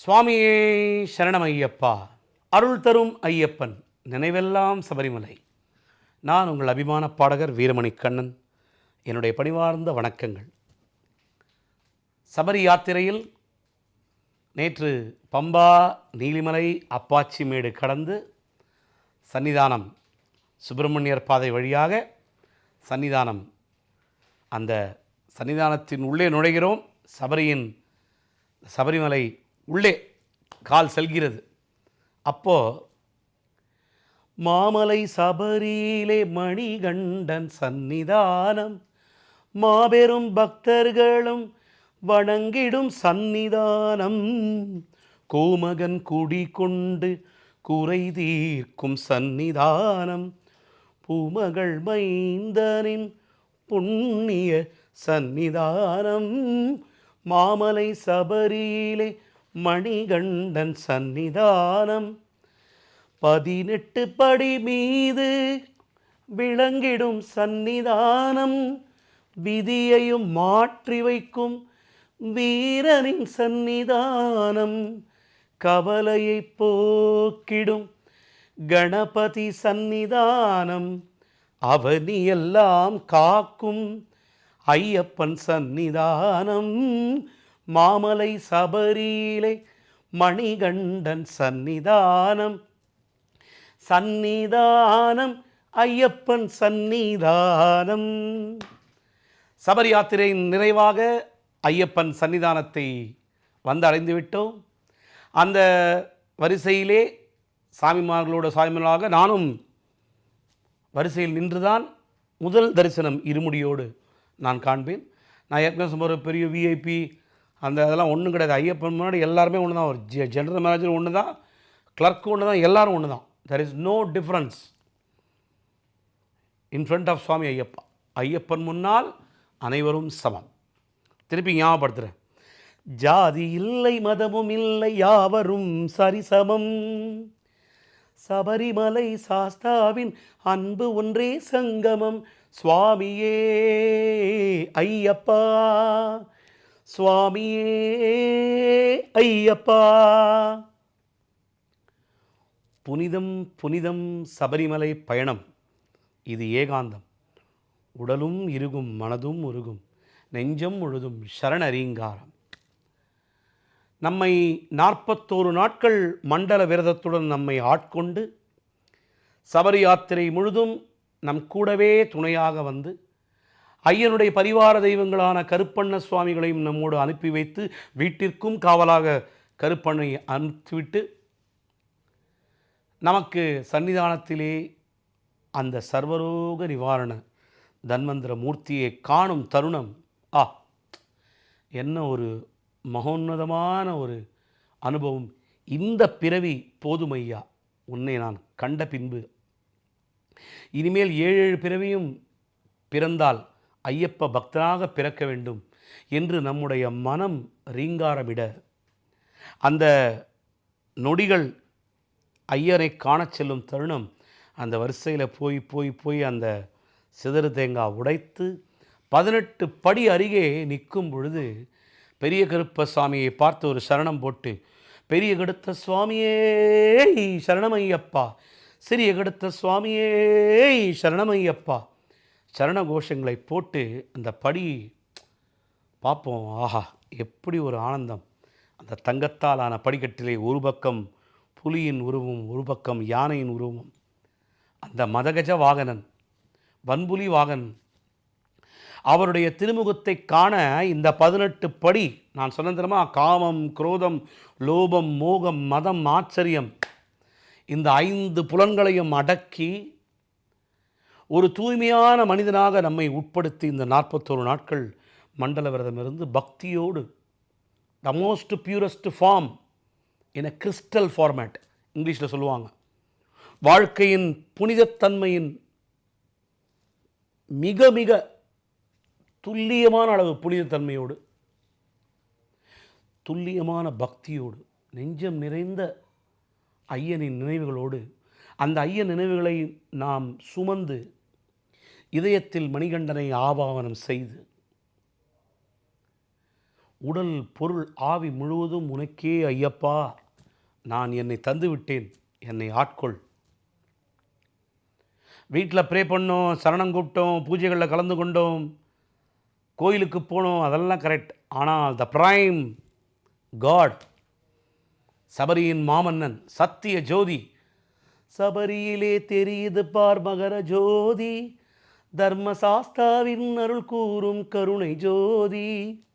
சுவாமியே சரணம் ஐயப்பா அருள் தரும் ஐயப்பன் நினைவெல்லாம் சபரிமலை. நான் உங்கள் அபிமான பாடகர் வீரமணி கண்ணன். என்னுடைய பணிவார்ந்த வணக்கங்கள். சபரி யாத்திரையில் நேற்று பம்பா நீலிமலை அப்பாச்சிமேடு கடந்து சன்னிதானம் சுப்பிரமணியர் பாதை வழியாக சன்னிதானம் அந்த சன்னிதானத்தின் உள்ளே நுழைகிறோம். சபரியின் சபரிமலை உள்ளே கால் செல்கிறது. அப்போது மாமலை சபரியிலே மணிகண்டன் சந்நிதானம் மாபெரும் பக்தர்களும் வணங்கிடும் சந்நிதானம் கோமகன் குடி கொண்டு குறை தீர்க்கும் சந்நிதானம் பூமகள் மைந்தனின் புண்ணிய சந்நிதானம் மாமலை சபரியிலே மணிகண்டன் சந்நிதானம். பதினெட்டு படி மீது விளங்கிடும் சந்நிதானம். விதியையும் மாற்றி வைக்கும் வீரனின் சந்நிதானம். கவலையை போக்கிடும் கணபதி சந்நிதானம். அவனியெல்லாம் காக்கும் ஐயப்பன் சந்நிதானம். மாமலை சபரியிலே மணிகண்டன் சந்நிதானம். சந்நிதானம் ஐயப்பன் சந்நிதானம். சபரி யாத்திரையின் நிறைவாக ஐயப்பன் சன்னிதானத்தை வந்து அடைந்து விட்டோம் அந்த வரிசையிலே சாமிமார்களோட சாமிமார்களாக நானும் வரிசையில் நின்றுதான் முதல் தரிசனம் இருமுடியோடு நான் காண்பேன். நான் ஏற்கனவே சும்மா பெரிய விஐபி அந்த அதெல்லாம் ஒன்றும் கிடையாது. ஐயப்பன் முன்னாடி எல்லாருமே ஒன்று தான் ஒரு ஜெ ஜென்ரல் மேனேஜர் ஒன்று தான் கிளர்க்கு ஒன்று தான் எல்லாரும் ஒன்று தான் there is no difference in front of Swami Ayyappa. Ayyappan முன்னால் அனைவரும் சமம். திருப்பி ஞாபகப்படுத்துகிறேன் ஜாதி இல்லை மதமும் இல்லை யாவரும் சரிசமம். சபரிமலை சாஸ்தாவின் அன்பு ஒன்றே சங்கமம். சுவாமியே ஐயப்பா. சுவாமியே ஐயப்பா. புனிதம் புனிதம் சபரிமலை பயணம். இது ஏகாந்தம். உடலும் இருகும் மனதும் உருகும். நெஞ்சம் முழுதும் சரணரீங்காரம். நம்மை நாற்பத்தோரு நாட்கள் மண்டல விரதத்துடன் நம்மை ஆட்கொண்டு சபரி யாத்திரை முழுதும் நம் கூடவே துணையாக வந்து ஐயனுடைய பரிவார தெய்வங்களான கருப்பண்ண சுவாமிகளையும் நம்மோடு அனுப்பி வைத்து வீட்டிற்கும் காவலாக கருப்பண்ணை அனுப்பிவிட்டு நமக்கு சன்னிதானத்திலே அந்த சர்வரோக நிவாரண தன்வந்திர மூர்த்தியை காணும் தருணம். ஆ என்ன ஒரு மகோன்னதமான ஒரு அனுபவம். இந்த பிறவி போதுமையா உன்னை நான் கண்ட பின்பு. இனிமேல் ஏழு ஏழு பிறவியும் பிறந்தால் ஐயப்ப பக்தனாக பிறக்க வேண்டும் என்று நம்முடைய மனம் ரீங்காரமிட அந்த நொடிகள் ஐயரை காணச் செல்லும் தருணம் அந்த வரிசையில் போய் போய் போய் அந்த சிதறு தேங்காய் உடைத்து பதினெட்டு படி அருகே நிற்கும் பொழுது பெரிய கருப்பசாமியை பார்த்து ஒரு சரணம் போட்டு பெரிய கடுத்த சுவாமியே சரணமையப்பா. சிறிய கடுத்த சுவாமியே சரணமையப்பா. சரண கோஷங்களை போட்டு அந்த படி பார்ப்போம். ஆஹா எப்படி ஒரு ஆனந்தம். அந்த தங்கத்தால் ஆன படிக்கட்டிலே ஒரு பக்கம் புலியின் உருவம் ஒரு பக்கம் யானையின் உருவம் அந்த மதகஜ வாகனன் வன்புலி வாகனன் அவருடைய திருமுகத்தை காண இந்த பதினெட்டு படி நான் சொன்னேன் காமம் குரோதம் லோபம் மோகம் மதம் ஆச்சரியம் இந்த ஐந்து புலன்களையும் அடக்கி ஒரு தூய்மையான மனிதனாக நம்மை உட்படுத்தி இந்த நாற்பத்தோரு நாட்கள் மண்டல விரதமிருந்து பக்தியோடு the most purest form in a crystal format இங்கிலீஷில் சொல்லுவாங்க. வாழ்க்கையின் புனிதத்தன்மையின் மிக மிக துல்லியமான அளவு புனிதத்தன்மையோடு துல்லியமான பக்தியோடு நெஞ்சம் நிறைந்த ஐயனின் நினைவுகளோடு அந்த ஐயன் நினைவுகளை நாம் சுமந்து இதயத்தில் மணிகண்டனை ஆபாவனம் செய்து. உடல் பொருள் ஆவி முழுவதும் உனக்கே ஐயப்பா நான் என்னை தந்துவிட்டேன் என்னை ஆட்கொள். வீட்டில் ப்ரே பண்ணோம் சரணம் கூப்பிட்டோம் பூஜைகளில் கலந்து கொண்டோம் கோயிலுக்கு போனோம் அதெல்லாம் கரெக்ட். ஆனால் த பிரைம் காட் சபரியின் மாமன்னன் சத்திய ஜோதி சபரியிலே தெரியுது பார் மகர ஜோதி தர்மசாஸ்தாவின் அருள் கூறும் கருணை ஜோதி.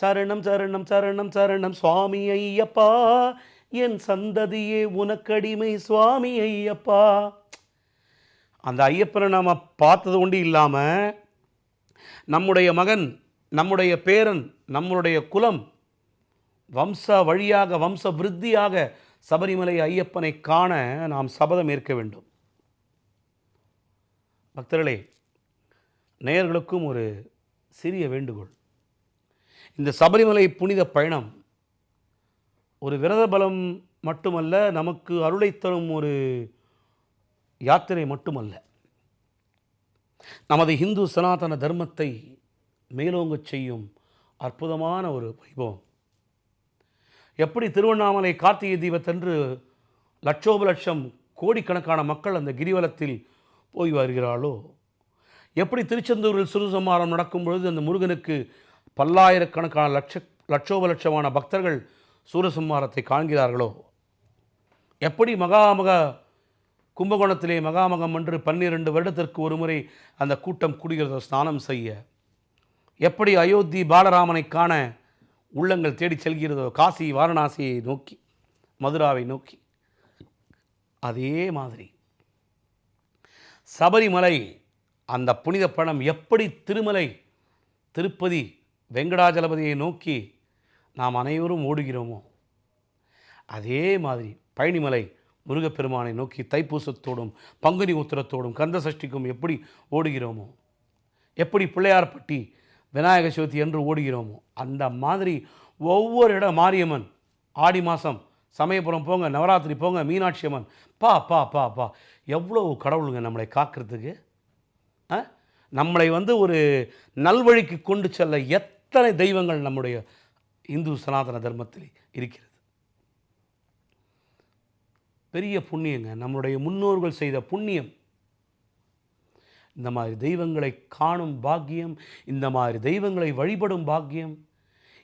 சரணம் சரணம் சரணம் சரணம் சுவாமி ஐயப்பா. என் சந்ததியே உனக்கடிமை சுவாமி ஐயப்பா. அந்த ஐயப்பனை நாம் பார்த்தது ஒன்று இல்லாமல் நம்முடைய மகன் நம்முடைய பேரன் நம்முடைய குலம் வம்ச வழியாக வம்ச விருத்தியாக சபரிமலை ஐயப்பனை காண நாம் சபதம் ஏற்க வேண்டும். பக்தர்களே நேயர்களுக்கும் ஒரு சிறிய வேண்டுகோள். இந்த சபரிமலை புனித பயணம் ஒரு விரத பலம் மட்டுமல்ல நமக்கு அருளை தரும் ஒரு யாத்திரை மட்டுமல்ல. நமது இந்து சனாதன தர்மத்தை மேலோங்கச் செய்யும் அற்புதமான ஒரு வைபவம். எப்படி திருவண்ணாமலை கார்த்திகை தீபத்தன்று லட்சோப லட்சம் கோடிக்கணக்கான மக்கள் அந்த கிரிவலத்தில் போய் வருகிறாளோ? எப்படி திருச்செந்தூரில் சிறுசம்மாரம் நடக்கும் பொழுது அந்த முருகனுக்கு பல்லாயிரக்கணக்கான லட்ச லட்சோப லட்சமான பக்தர்கள் சூரசம்மாரத்தை காண்கிறார்களோ? எப்படி மகாமக கும்பகோணத்திலே மகாமகம் என்று பன்னிரண்டு வருடத்திற்கு ஒரு முறை அந்த கூட்டம் கூடுகிறத ஸ்நானம் செய்ய? எப்படி அயோத்தி பாலராமனை காண உள்ளங்கள் தேடி செல்கிறதோ? காசி வாரணாசியை நோக்கி மதுராவை நோக்கி. அதே மாதிரி சபரிமலை அந்த புனித பணம் எப்படி திருமலை திருப்பதி வெங்கடாஜலபதியை நோக்கி நாம் அனைவரும் ஓடுகிறோமோ அதே மாதிரி பழனிமலை முருகப்பெருமானை நோக்கி தைப்பூசத்தோடும் பங்குனி உத்திரத்தோடும் கந்த சஷ்டிக்கும் எப்படி ஓடுகிறோமோ எப்படி பிள்ளையார்பட்டி விநாயக சதுர்த்தி என்று ஓடுகிறோமோ அந்த மாதிரி ஒவ்வொரு இடம் மாரியம்மன் ஆடி மாதம் சமயபுரம் போங்க நவராத்திரி போங்க மீனாட்சி அம்மன் பா பா பா பா எவ்வளோ கடவுளுங்க நம்மளை காக்கிறதுக்கு? ஆ? நம்மளை வந்து ஒரு நல்வழிக்கு கொண்டு செல்ல எத்தனை தெய்வங்கள் நம்முடைய இந்து சனாதன தர்மத்தில் இருக்கிறது? பெரிய புண்ணியங்க. நம்மளுடைய முன்னோர்கள் செய்த புண்ணியம். இந்த மாதிரி தெய்வங்களை காணும் பாக்கியம் இந்த மாதிரி தெய்வங்களை வழிபடும் பாக்கியம்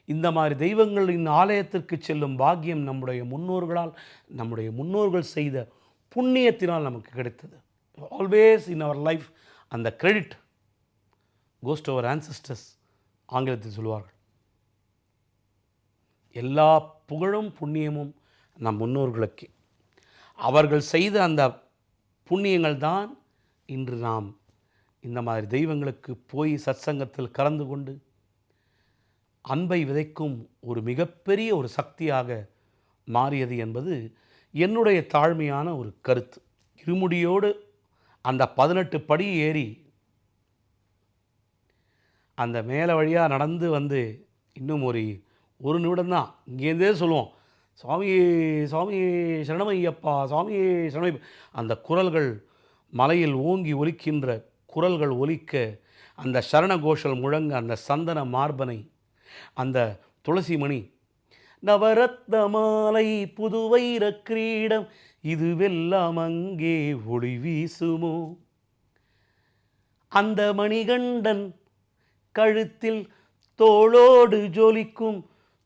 இந்த மாதிரி தெய்வங்களின் ஆலயத்திற்கு செல்லும் பாக்கியம் நம்முடைய முன்னோர்களால் நம்முடைய முன்னோர்கள் செய்த புண்ணியத்தினால் நமக்கு கிடைத்தது. ஆல்வேஸ் இன் அவர் லைஃப் அந்த கிரெடிட் கோஸ்ட் அவர் ancestors ஆங்கிலத்தில் சொல்லுவார்கள் எல்லா புகழும் புண்ணியமும் நம் முன்னோர்களுக்கு. அவர்கள் செய்த அந்த புண்ணியங்கள் தான் இன்று நாம் இந்த மாதிரி தெய்வங்களுக்கு போய் சத்சங்கத்தில் கலந்து கொண்டு அன்பை விதைக்கும் ஒரு மிகப்பெரிய ஒரு சக்தியாக மாறியது என்பது என்னுடைய தாழ்மையான ஒரு கருத்து. இருமுடியோடு அந்த பதினெட்டு படி ஏறி அந்த மேலே வழியாக நடந்து வந்து இன்னும் ஒரு ஒரு நிமிடம் தான். இங்கேருந்தே சொல்லுவோம் சுவாமி சுவாமி சரணமையப்பா சுவாமி சரணமை அந்த குரல்கள் மலையில் ஓங்கி ஒலிக்கின்ற குரல்கள் ஒலிக்க அந்த சரண கோஷல் முழங்க அந்த சந்தன மார்பனை அந்த துளசி மணி நவரத்ன மாலை புதுவைர கிரீடம் இதுவெல்லாம் அங்கே ஒளி வீசுமோ? அந்த மணிகண்டன் கழுத்தில் தோளோடு ஜொலிக்கும்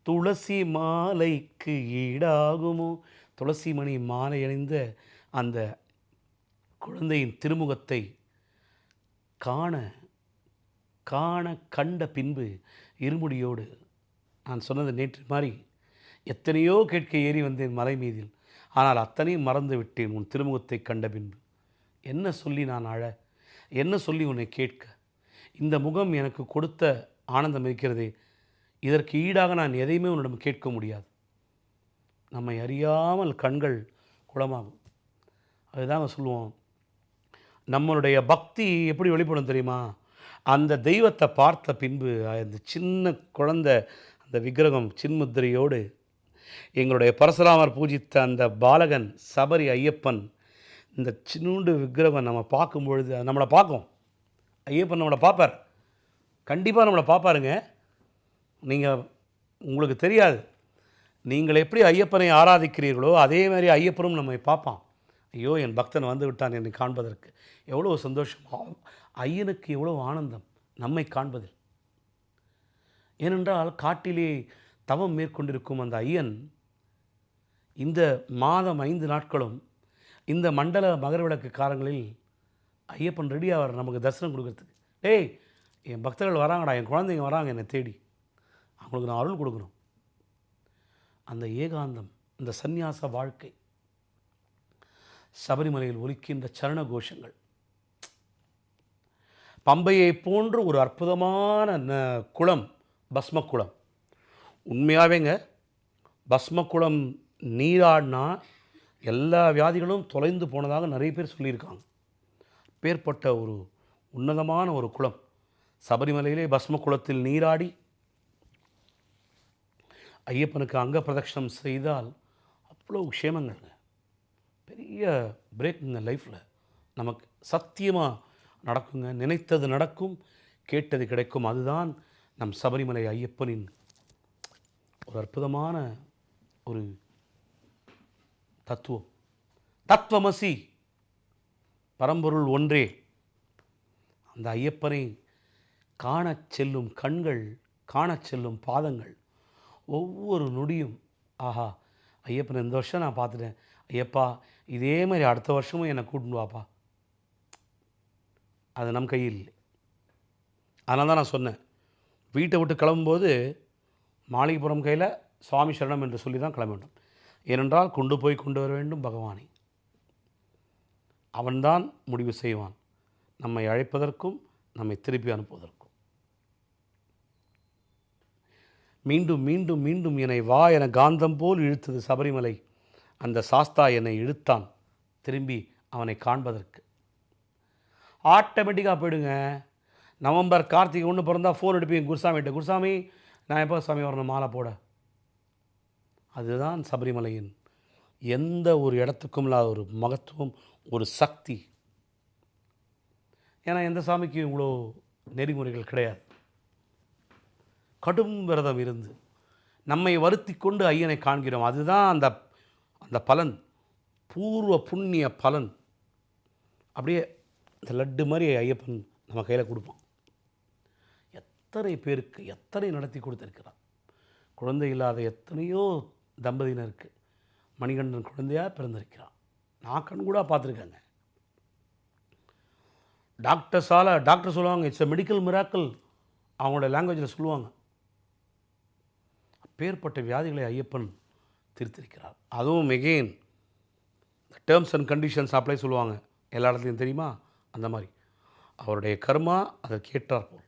துளசி மாலைக்கு ஈடாகுமோ? துளசி மணி மாலை அணிந்த அந்த குழந்தையின் திருமுகத்தை காண காண கண்ட பின்பு இருமுடியோடு நான் சொன்னது நேற்று மாதிரி எத்தனையோ கேட்க ஏறி வந்தேன் மலை மீதில். ஆனால் அத்தனையும் மறந்து விட்டேன் உன் திருமுகத்தை கண்ட பின்பு. என்ன சொல்லி நான் அழ? என்ன சொல்லி உன்னை கேட்க? இந்த முகம் எனக்கு கொடுத்த ஆனந்தம் இருக்கிறதே. இதற்கு ஈடாக நான் எதையுமே உன்னிடம் கேட்க முடியாது. நம்மை அறியாமல் கண்கள் குளமாகும். அதுதாங்க சொல்லுவோம் நம்மளுடைய பக்தி எப்படி வெளிப்படும் தெரியுமா? அந்த தெய்வத்தை பார்த்த பின்பு அந்த சின்ன குழந்த அந்த விக்கிரகம் சின்முத்திரையோடு எங்களுடைய பரசுராமர் பூஜித்த அந்த பாலகன் சபரி ஐயப்பன் இந்த சின்னூண்டு விக்கிரகம் நம்ம பார்க்கும் பொழுது நம்மளை பார்க்கும். ஐயப்பன் நம்மளை பார்ப்பார். கண்டிப்பாக நம்மளை பார்ப்பாருங்க. நீங்கள் உங்களுக்கு தெரியாது. நீங்கள் எப்படி ஐயப்பனை ஆராதிக்கிறீர்களோ அதே மாதிரி ஐயப்பனும் நம்மை பார்ப்பான். ஐயோ என் பக்தன் வந்து விட்டான் என்னை காண்பதற்கு. எவ்வளோ சந்தோஷம். ஐயனுக்கு எவ்வளோ ஆனந்தம் நம்மை காண்பதில். ஏனென்றால் காட்டிலே தவம் மேற்கொண்டிருக்கும் அந்த ஐயன் இந்த மாதம் ஐந்து நாட்களும் இந்த மண்டல மகர விளக்கு காலங்களில் ஐயப்பன் ரெடி ஆவார் நமக்கு தரிசனம் கொடுக்கறதுக்கு. டேய் என் பக்தர்கள் வராங்கடா என் குழந்தைங்க வராங்க என்னை தேடி. அவங்களுக்கு நான் அருள் கொடுக்கணும். அந்த ஏகாந்தம் இந்த சந்நியாச வாழ்க்கை சபரிமலையில் ஒலிக்கின்ற சரண கோஷங்கள் பம்பையை போன்று ஒரு அற்புதமான குளம் பஸ்ம குளம் உண்மையாகவேங்க பஸ்ம நீராடினா எல்லா வியாதிகளும் தொலைந்து போனதாக நிறைய பேர் சொல்லியிருக்காங்க. பேர்பட்ட ஒரு உன்னதமான ஒரு குளம். சபரிமலையிலே பஸ்மக்குளத்தில் நீராடி ஐயப்பனுக்கு அங்க பிரதட்சணம் செய்தால் அவ்வளோ க்ஷேமங்கள்ங்க. பெரிய பிரேக்குங்க லைஃப்பில் நமக்கு சத்தியமாக நடக்குங்க. நினைத்தது நடக்கும் கேட்டது கிடைக்கும். அதுதான் நம் சபரிமலை ஐயப்பனின் ஒரு அற்புதமான ஒரு தத்துவம். தத்துவமசி பரம்பொருள் ஒன்றே. அந்த ஐயப்பனை காணச் செல்லும் கண்கள் காணச் செல்லும் பாதங்கள் ஒவ்வொரு நொடியும் ஆஹா ஐயப்பனை இந்த வருஷம் நான் பார்த்துட்டேன். ஐயப்பா இதே மாதிரி அடுத்த வருஷமும் என்னை கூட்டின்னு வாப்பா. அது நம் கையில் இல்லை. அதனால தான் நான் சொன்னேன். வீட்டை விட்டு கிளம்பும்போது மாளிகைப்புறம் கையில் சுவாமி சரணம் என்று சொல்லி தான் கிளம்ப வேண்டும். ஏனென்றால் கொண்டு போய் கொண்டு வர வேண்டும் பகவானை. அவன்தான் முடிவு செய்வான். நம்மை அழைப்பதற்கும் நம்மை திருப்பி அனுப்புவதற்கும். மீண்டும் மீண்டும் மீண்டும் என்னை வா என காந்தம் போல் இழுத்தது சபரிமலை. அந்த சாஸ்தா என்னை இழுத்தான். திரும்பி அவனை காண்பதற்கு. ஆட்டோமேட்டிக்காக போயிடுங்க. நவம்பர் கார்த்திகை ஒன்று பிறந்தா ஃபோன் எடுப்பீங்க குருசாமிகிட்ட. குருசாமி நான் எப்போ சாமி வரணும்? மாலை போட. அதுதான் சபரிமலையின் எந்த ஒரு இடத்துக்கும் இல்லாத ஒரு மகத்துவம் ஒரு சக்தி. ஏன்னா எந்த சாமிக்கும் இவ்வளோ நெறிமுறைகள் கிடையாது. கடும் விரதம் இருந்து நம்மை வருத்தி கொண்டு ஐயனை காண்கிறோம். அதுதான் அந்த அந்த பலன். பூர்வ புண்ணிய பலன். அப்படியே இந்த லட்டு மாதிரி ஐயப்பன் நம்ம கையில் கொடுப்பான். எத்தனை பேருக்கு எத்தனை நடத்தி கொடுத்துருக்கிறான்? குழந்தை இல்லாத எத்தனையோ தம்பதியினருக்கு மணிகண்டன் குழந்தையாக பிறந்திருக்கிறான். நான் கண்கூடா பார்த்துருக்கேங்க. டாக்டர்ஸால் டாக்டர் சொல்லுவாங்க இட்ஸ் எ மெடிக்கல் மிராக்கல் அவங்களோட லாங்குவேஜில் சொல்லுவாங்க. அப்பேற்பட்ட வியாதிகளை ஐயப்பன் திருத்திருக்கிறார். அதுவும் again terms and conditions apply சொல்லுவாங்க. எல்லா இடத்துலையும் தெரியுமா? அந்த மாதிரி. அவருடைய கர்மா அதற்கு ஏற்றாற்போல்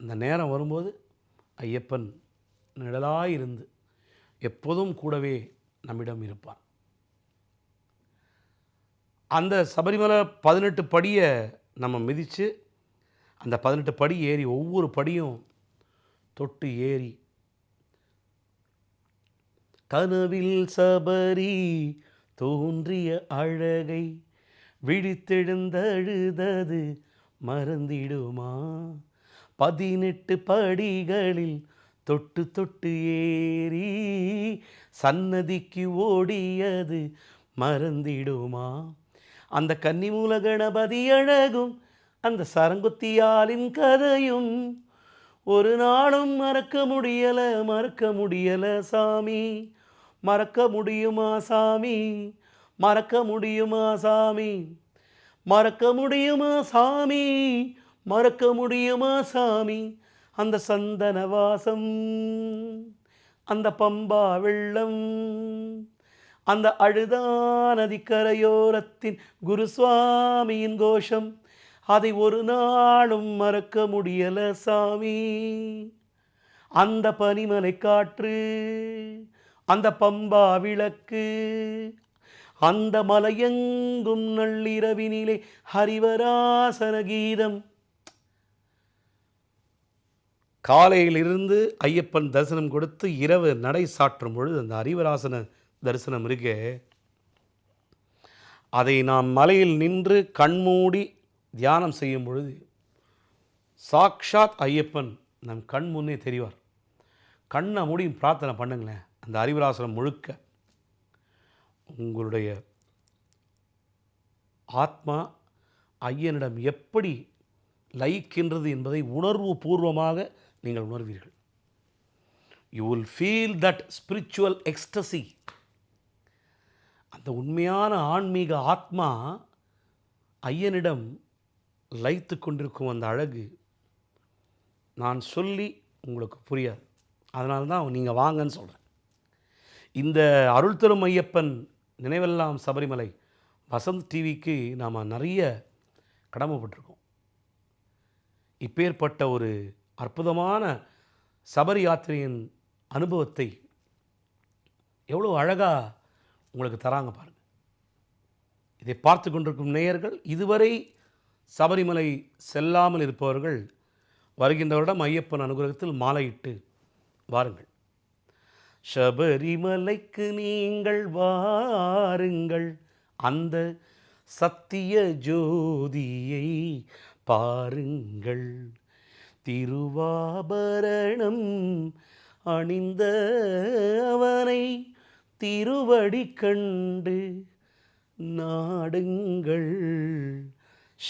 அந்த நேரம் வரும்போது ஐயப்பன் நிழலாயிருந்து எப்போதும் கூடவே நம்மிடம் இருப்பான். அந்த சபரிமலை பதினெட்டு படியை நம்ம மிதித்து அந்த பதினெட்டு படி ஏறி ஒவ்வொரு படியும் தொட்டு ஏறி கனவில் சபரி தோன்றிய அழகை விழித்தெழுந்தழுதது மறந்திடுமா? பதினெட்டு படிகளில் தொட்டு தொட்டு ஏறி சன்னதிக்கு ஓடியது மறந்திடுமா? அந்த கன்னிமூல கணபதி அழகும் அந்த சரங்குத்தியாலின் கதையும் ஒரு நாளும் மறக்க முடியல மறக்க முடியல சாமி. மறக்க முடியுமா சாமி? மறக்க முடியுமா சாமி? மறக்க முடியுமா சாமி? மறக்க முடியுமா சாமி? அந்த சந்தன வாசம் அந்த பம்பா வெள்ளம் அந்த அழுதா நதிக்கரையோரத்தின் குருசுவாமியின் கோஷம். அதை ஒரு நாளும் மறக்க முடியல சாமி. அந்த பனிமலை காற்று அந்த பம்பா விளக்கு அந்த மலையெங்கும் நள்ளிரவினிலே ஹரிவராசன கீதம் காலையிலிருந்து ஐயப்பன் தரிசனம் கொடுத்து இரவு நடை சாற்றும் பொழுது அந்த அறிவராசன தரிசனம் இருக்கே. அதை நாம் மலையில் நின்று கண்மூடி தியானம் செய்யும் பொழுது சாக்ஷாத் ஐயப்பன் நம் கண் முன்னே தெரிவார். கண்ணை மூடியும் பிரார்த்தனை பண்ணுங்களேன் அந்த அறிவராசனம் முழுக்க. உங்களுடைய ஆத்மா ஐயனிடம் எப்படி லயிக்கின்றது என்பதை உணர்வு பூர்வமாக நீங்கள் உணர்வீர்கள். You will feel that spiritual ecstasy அந்த உண்மையான ஆன்மீக ஆத்மா ஐயனிடம் லைத்து கொண்டிருக்கும் அந்த அழகு நான் சொல்லி உங்களுக்கு புரியாது. அதனால தான் நீங்கள் வாங்கன்னு சொல்கிறேன் இந்த அருள் தரும் ஐயப்பன் நினைவெல்லாம் சபரிமலை வசந்த் டிவிக்கு நாம் நிறைய கடமைப்பட்டிருக்கோம். இப்பேற்பட்ட ஒரு அற்புதமான சபரி யாத்திரையின் அனுபவத்தை எவ்வளோ அழகாக உங்களுக்கு தராங்க பாருங்கள் இதை பார்த்து கொண்டிருக்கும் நேயர்கள் இதுவரை சபரிமலை செல்லாமல் இருப்பவர்கள் வருகின்ற வருடம் ஐயப்பன் அனுகிரகத்தில் மாலையிட்டு வாருங்கள். சபரிமலைக்கு நீங்கள் வாருங்கள். அந்த சத்திய ஜோதியை பாருங்கள். திருவாபரணம் அணிந்த அவனை திருவடி கண்டு நாடுங்கள்.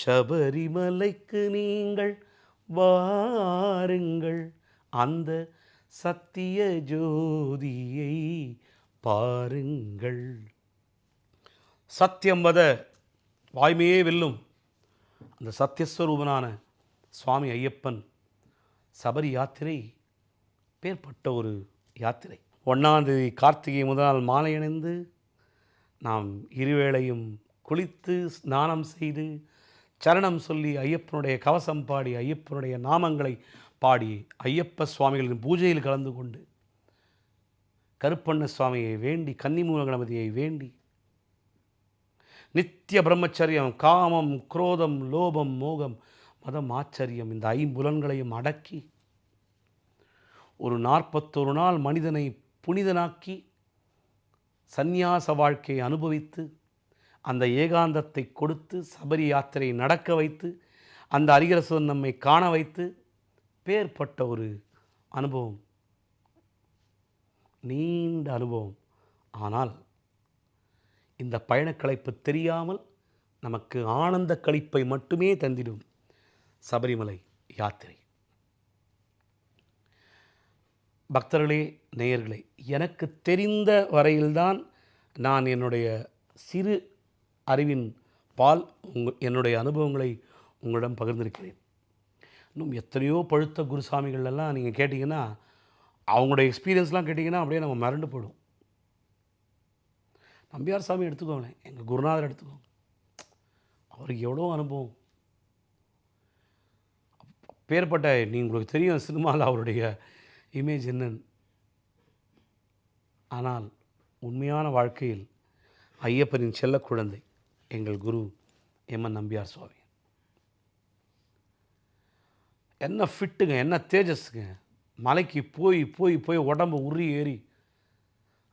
சபரிமலைக்கு நீங்கள் வாருங்கள். அந்த சத்திய ஜோதியை பாருங்கள். சத்தியம் வத வாய்மையே வெல்லும் அந்த சத்தியஸ்வரூபனான சுவாமி ஐயப்பன் சபரி யாத்திரை பேர்பட்ட ஒரு யாத்திரை. ஒன்றாந்தேதி கார்த்திகை முதல் நாள் மாலை அணிந்து நாம் இருவேளையும் குளித்து ஸ்நானம் செய்து சரணம் சொல்லி ஐயப்பனுடைய கவசம் பாடி ஐயப்பனுடைய நாமங்களை பாடி ஐயப்ப சுவாமிகளின் பூஜையில் கலந்து கொண்டு கருப்பண்ண சுவாமியை வேண்டி கன்னிமூல கணபதியை வேண்டி நித்திய பிரம்மச்சரியம் காமம் குரோதம் லோபம் மோகம் மதம் ஆச்சரியம் இந்த ஐம்புலன்களையும் அடக்கி ஒரு நாற்பத்தொரு நாள் மனிதனை புனிதனாக்கி சந்நியாச வாழ்க்கையை அனுபவித்து அந்த ஏகாந்தத்தை கொடுத்து சபரி யாத்திரை நடக்க வைத்து அந்த அரிகரசன் நம்மை காண வைத்து பேர்பட்ட ஒரு அனுபவம். நீண்ட அனுபவம். ஆனால் இந்த பயணக்களைப்பு தெரியாமல் நமக்கு ஆனந்த கழிப்பை மட்டுமே தந்திடும். சபரிமலை யாத்திரை. பக்தர்களே நேயர்களே எனக்கு தெரிந்த வரையில்தான் நான் என்னுடைய சிறு அறிவின் பால் உங்க என்னுடைய அனுபவங்களை உங்களிடம் பகிர்ந்திருக்கிறேன். இன்னும் எத்தனையோ பழுத்த குருசாமிகள் எல்லாம் நீங்கள் கேட்டிங்கன்னா அவங்களுடைய எக்ஸ்பீரியன்ஸ்லாம் கேட்டிங்கன்னா அப்படியே நம்ம மறண்டு போடும் நம்பியார் சாமி எடுத்துக்கோங்களேன் எங்கள் குருநாதர் எடுத்துக்கோங்க. அவருக்கு எவ்வளோ அனுபவம். பேர்பட்ட நீ உங்களுக்கு தெரியும் சினிமாவில் அவருடைய இமேஜ் என்னன்னு. ஆனால் உண்மையான வாழ்க்கையில் ஐயப்பனின் செல்ல குழந்தை எங்கள் குரு எம்என் நம்பியார் சுவாமி. என்ன ஃபிட்டுங்க என்ன தேஜஸ்ங்க. மலைக்கு போய் போய் போய் உடம்பு உருறி ஏறி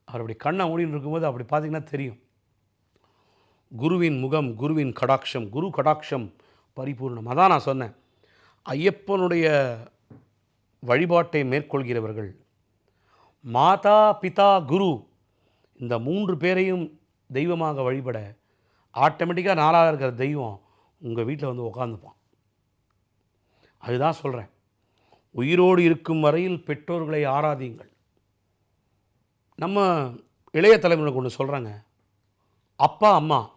அவர் அப்படி கண்ணை ஓடின்னு இருக்கும்போது அப்படி பார்த்தீங்கன்னா தெரியும். குருவின் முகம் குருவின் கடாட்சம் குரு கடாட்சம் பரிபூர்ணம். அதான் நான் சொன்னேன். ஐயப்பனுடைய வழிபாட்டை மேற்கொள்கிறவர்கள் மாதா பிதா குரு இந்த மூன்று பேரையும் தெய்வமாக வழிபட ஆட்டோமேட்டிக்காக நாளாக இருக்கிற தெய்வம் உங்கள் வீட்டில் வந்து உட்காந்துப்பான் அதுதான் சொல்கிறேன் உயிரோடு இருக்கும் வரையில் பெற்றோர்களை ஆராதியுங்கள். நம்ம இளைய தலைமுறை கொண்டு சொல்கிறாங்க அப்பா அம்மா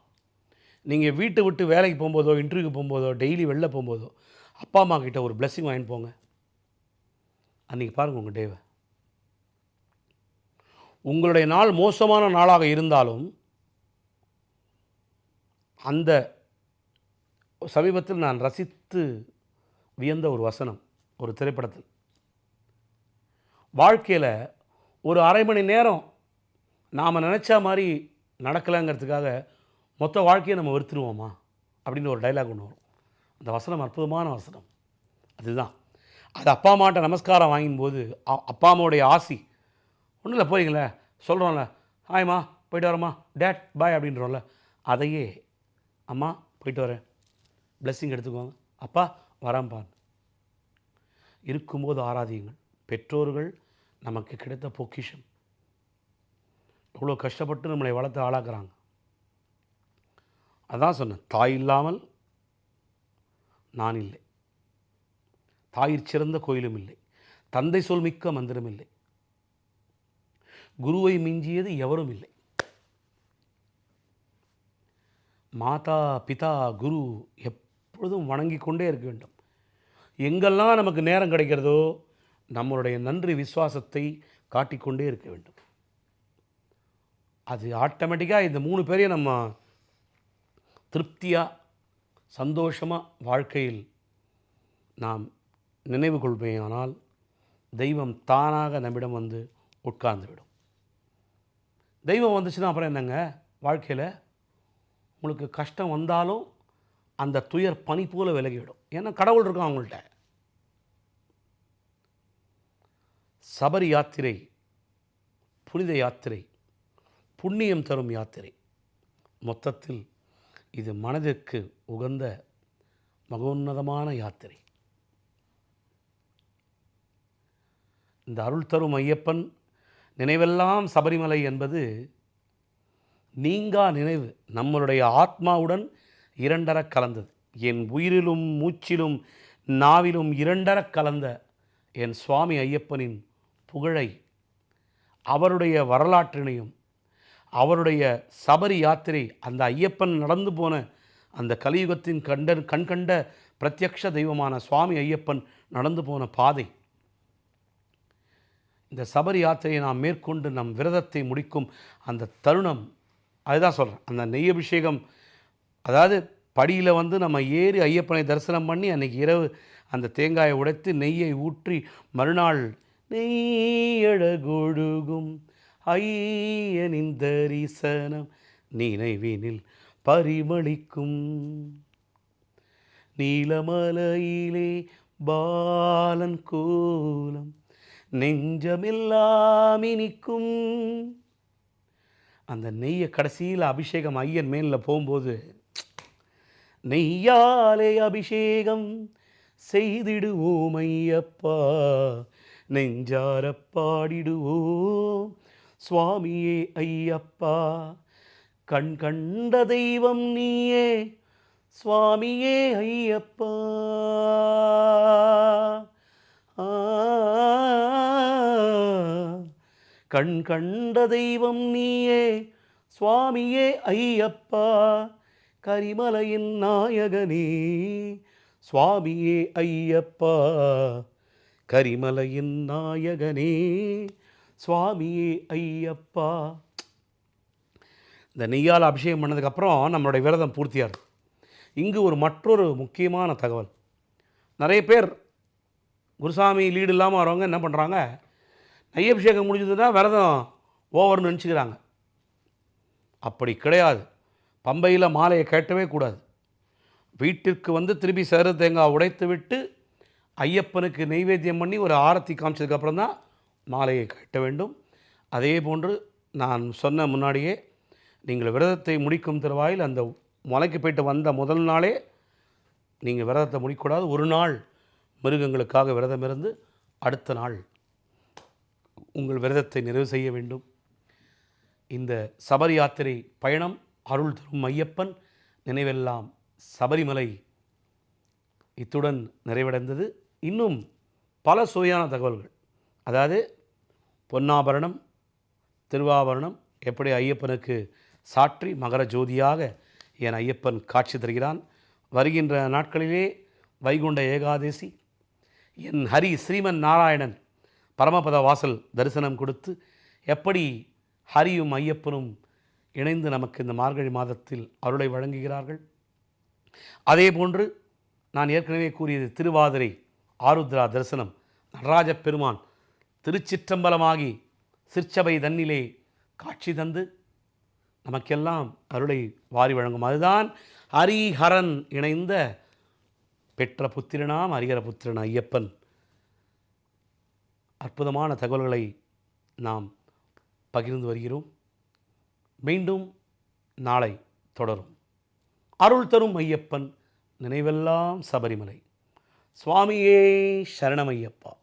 நீங்கள் வீட்டை விட்டு வேலைக்கு போகும்போதோ இன்டர்வியூக்கு போகும்போதோ டெய்லி வெளில போகும்போதோ அப்பா அம்மா கிட்ட ஒரு பிளெஸ்ஸிங் வாங்கிட்டு போங்க. அன்றைக்கி பாருங்கள் உங்கள் டேவை உங்களுடைய நாள் மோசமான நாளாக இருந்தாலும் அந்த சமீபத்தில் நான் ரசித்து வியந்த ஒரு வசனம் ஒரு திரைப்படத்தில். வாழ்க்கையில் ஒரு அரை மணி நேரம் நாம் நினச்ச மாதிரி நடக்கலைங்கிறதுக்காக மொத்த வாழ்க்கையை நம்ம வெறுத்துருவோமா? அப்படின்னு ஒரு டைலாக் ஒன்று வரும். அந்த வசனம் அற்புதமான வசனம். அதுதான். அது அப்பா அம்மாட்ட நமஸ்காரம் வாங்கும்போது அப்பா அம்மாவுடைய ஆசி. ஒன்றும் இல்லை போறீங்களே? சொல்கிறோம்ல ஹாய்மா போயிட்டு வரேம்மா. டேட் பாய் அப்படின்றோம்ல. அதையே அம்மா போயிட்டு வரேன். பிளெஸ்ஸிங் எடுத்துக்கோங்க. அப்பா வராம்பான் இருக்கும்போது ஆராதியுங்கள். பெற்றோர்கள் நமக்கு கிடைத்த பொக்கிஷம். இவ்வளோ கஷ்டப்பட்டு நம்மளை வளர்த்து ஆளாக்குறாங்க. அதான் சொன்னேன். தாய் இல்லாமல் நான் இல்லை. தாயிற் சிறந்த கோயிலும் இல்லை. தந்தை சொல் மிக்க மந்திரம் இல்லை. குருவை மிஞ்சியது எவரும் இல்லை. மாதா பிதா குரு எப்பொழுதும் வணங்கி கொண்டே இருக்க வேண்டும். எங்கெல்லாம் நமக்கு நேரம் கிடைக்கிறதோ நம்மளுடைய நன்றி விசுவாசத்தை காட்டிக்கொண்டே இருக்க வேண்டும். அது ஆட்டோமேட்டிக்காக இந்த மூணு பேரையும் நம்ம திருப்தியாக சந்தோஷமாக வாழ்க்கையில் நாம் நினைவு கொள்வேயானால் தெய்வம் தானாக நம்மிடம் வந்து உட்கார்ந்துவிடும். தெய்வம் வந்துச்சுன்னா அப்புறம் என்னங்க? வாழ்க்கையில் உங்களுக்கு கஷ்டம் வந்தாலும் அந்த துயர் பனி போல விலகிவிடும். ஏன்னா கடவுள் இருக்கும் அவங்கள்ட்ட சபரி யாத்திரை புனித யாத்திரை புண்ணியம் தரும் யாத்திரை. மொத்தத்தில் இது மனதிற்கு உகந்த மகோன்னதமான யாத்திரை. இந்த அருள் தரும் ஐயப்பன் நினைவெல்லாம் சபரிமலை என்பது நீங்கா நினைவு நம்மளுடைய ஆத்மாவுடன் இரண்டர கலந்தது. என் உயிரிலும் மூச்சிலும் நாவிலும் இரண்டர கலந்த என் சுவாமி ஐயப்பனின் புகழை அவருடைய வரலாற்றினையும் அவருடைய சபரி யாத்திரை அந்த ஐயப்பன் நடந்து போன அந்த கலியுகத்தின் கண்ட கண்கண்ட பிரத்யக்ஷ தெய்வமான சுவாமி ஐயப்பன் நடந்து போன பாதை. இந்த சபரி யாத்திரையை நாம் மேற்கொண்டு நம் விரதத்தை முடிக்கும் அந்த தருணம் அதுதான் சொல்கிறேன் அந்த நெய் அபிஷேகம் அதாவது படியில் வந்து நம்ம ஏறி ஐயப்பனை தரிசனம் பண்ணி அன்றைக்கி இரவு அந்த தேங்காயை உடைத்து நெய்யை ஊற்றி மறுநாள் நெய்யழகொழுகும். ஐயனின் தரிசனம் நினைவினில் பரிமளிக்கும். நீலமலையிலே பாலன் கோலம் நெஞ்சமெல்லாம் இனிக்கும். அந்த நெய்யை கடைசியில் அபிஷேகம் ஐயன் மேனில் போகும்போது நெய்யாலே அபிஷேகம் செய்திடுவோம் ஐயப்பா. நெஞ்சார பாடிடுவோம். சுவாமியே ஐயப்பா கண் கண்ட தெய்வம் நீயே சுவாமியே ஐயப்பா. கண் கண்ட தெய்வம் நீயே சுவாமியே ஐயப்பா கரிமலையின் நாயகனே சுவாமியே ஐயப்பா கரிமலையின் நாயகனே. சுவாமியே ஐயப்பா. இந்த நெய்யால் அபிஷேகம் பண்ணதுக்கப்புறம் நம்மளுடைய விரதம் பூர்த்தியாகுது. இங்கு ஒரு மற்றொரு முக்கியமான தகவல். நிறைய பேர் குருசாமி லீடு இல்லாமல் வரவங்க என்ன பண்ணுறாங்க நெய் அபிஷேகம் முடிஞ்சதுன்னா விரதம் ஓவர்னு நினச்சிக்கிறாங்க. அப்படி கிடையாது. பம்பையில் மாலையை கேட்டவே கூடாது. வீட்டிற்கு வந்து திருப்பி சேர தேங்காய் உடைத்து விட்டு ஐயப்பனுக்கு நெய்வேத்தியம் பண்ணி ஒரு ஆரத்தி காமிச்சதுக்கப்புறம் தான் மாலையை கட்ட வேண்டும். அதே போன்று நான் சொன்ன முன்னாடியே நீங்கள் விரதத்தை முடிக்கும் தருவாயில் அந்த மலைக்கு போயிட்டு வந்த முதல் நாளே நீங்கள் விரதத்தை முடிக்கக்கூடாது. ஒரு நாள் மிருகங்களுக்காக விரதம் இருந்து அடுத்த நாள் உங்கள் விரதத்தை நிறைவு செய்ய வேண்டும். இந்த சபரி யாத்திரை பயணம் அருள் தரும் ஐயப்பன் நினைவெல்லாம் சபரிமலை இத்துடன் நிறைவடைந்தது. இன்னும் பல சுவையான தகவல்கள். அதாவது பொன்னாபரணம் திருவாபரணம் எப்படி ஐயப்பனுக்கு சாற்றி மகர ஜோதியாக என் ஐயப்பன் காட்சி தருகிறான். வருகின்ற நாட்களிலே வைகுண்ட ஏகாதசி என் ஹரி ஸ்ரீமன் நாராயணன் பரமபத வாசல் தரிசனம் கொடுத்து எப்படி ஹரியும் ஐயப்பனும் இணைந்து நமக்கு இந்த மார்கழி மாதத்தில் அருளை வழங்குகிறார்கள். அதே போன்று நான் ஏற்கனவே கூறியது திருவாதிரை ஆருத்ரா தரிசனம் நடராஜ பெருமான் திருச்சிற்றம்பலமாகி சிற்சபை தன்னிலே காட்சி தந்து நமக்கெல்லாம் அருளை வாரி வழங்கும். அதுதான் ஹரிஹரன் இணைந்த பெற்ற புத்திரனாம் ஹரிஹர புத்திரன் ஐயப்பன். அற்புதமான தகவல்களை நாம் பகிர்ந்து வருகிறோம். மீண்டும் நாளை தொடரும். அருள் தரும் ஐயப்பன் நினைவெல்லாம் சபரிமலை. சுவாமியே சரணமையப்பா